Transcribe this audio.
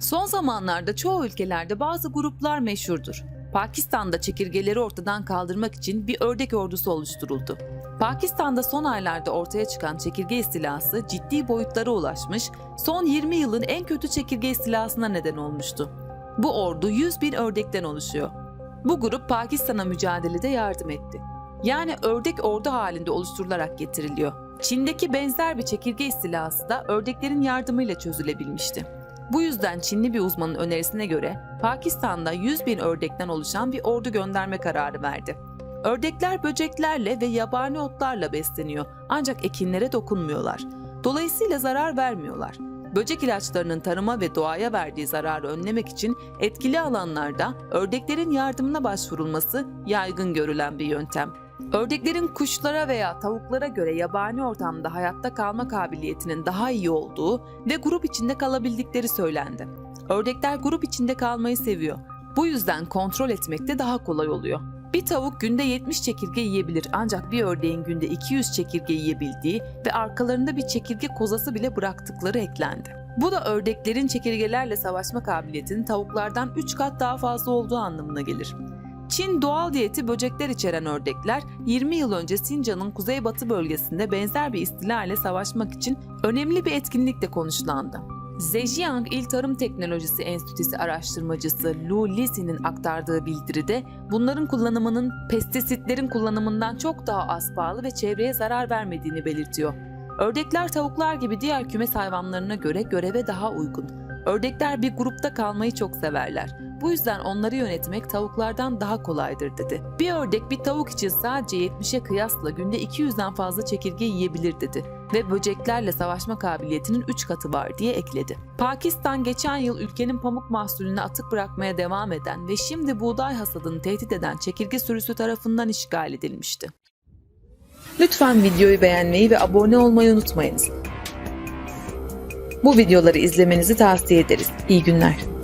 Son zamanlarda çoğu ülkelerde bazı gruplar meşhurdur. Pakistan'da çekirgeleri ortadan kaldırmak için bir ördek ordusu oluşturuldu. Pakistan'da son aylarda ortaya çıkan çekirge istilası ciddi boyutlara ulaşmış, son 20 yılın en kötü çekirge istilasına neden olmuştu. Bu ordu 100 bin ördekten oluşuyor. Bu grup Pakistan'a mücadelede yardım etti. Yani ördek ordu halinde oluşturularak getiriliyor. Çin'deki benzer bir çekirge istilası da ördeklerin yardımıyla çözülebilmişti. Bu yüzden Çinli bir uzmanın önerisine göre Pakistan'da 100 bin ördekten oluşan bir ordu gönderme kararı verdi. Ördekler böceklerle ve yabani otlarla besleniyor ancak ekinlere dokunmuyorlar. Dolayısıyla zarar vermiyorlar. Böcek ilaçlarının tarıma ve doğaya verdiği zararı önlemek için etkili alanlarda ördeklerin yardımına başvurulması yaygın görülen bir yöntem. Ördeklerin kuşlara veya tavuklara göre yabani ortamda hayatta kalma kabiliyetinin daha iyi olduğu ve grup içinde kalabildikleri söylendi. Ördekler grup içinde kalmayı seviyor. Bu yüzden kontrol etmek de daha kolay oluyor. Bir tavuk günde 70 çekirge yiyebilir ancak bir ördeğin günde 200 çekirge yiyebildiği ve arkalarında bir çekirge kozası bile bıraktıkları eklendi. Bu da ördeklerin çekirgelerle savaşma kabiliyetinin tavuklardan 3 kat daha fazla olduğu anlamına gelir. Çin doğal diyeti böcekler içeren ördekler 20 yıl önce Sincan'ın kuzeybatı bölgesinde benzer bir istila ile savaşmak için önemli bir etkinlikle konuşlandı. Zhejiang İl Tarım Teknolojisi Enstitüsü araştırmacısı Lu Lisi'nin aktardığı bildiride bunların kullanımının pestisitlerin kullanımından çok daha az pahalı ve çevreye zarar vermediğini belirtiyor. Ördekler tavuklar gibi diğer kümes hayvanlarına göre göreve daha uygun. Ördekler bir grupta kalmayı çok severler. Bu yüzden onları yönetmek tavuklardan daha kolaydır dedi. Bir ördek bir tavuk için sadece 70'e kıyasla günde 200'den fazla çekirge yiyebilir dedi ve böceklerle savaşma kabiliyetinin 3 katı var diye ekledi. Pakistan geçen yıl ülkenin pamuk mahsulüne atık bırakmaya devam eden ve şimdi buğday hasadını tehdit eden çekirge sürüsü tarafından işgal edilmişti. Lütfen videoyu beğenmeyi ve abone olmayı unutmayınız. Bu videoları izlemenizi tavsiye ederiz. İyi günler.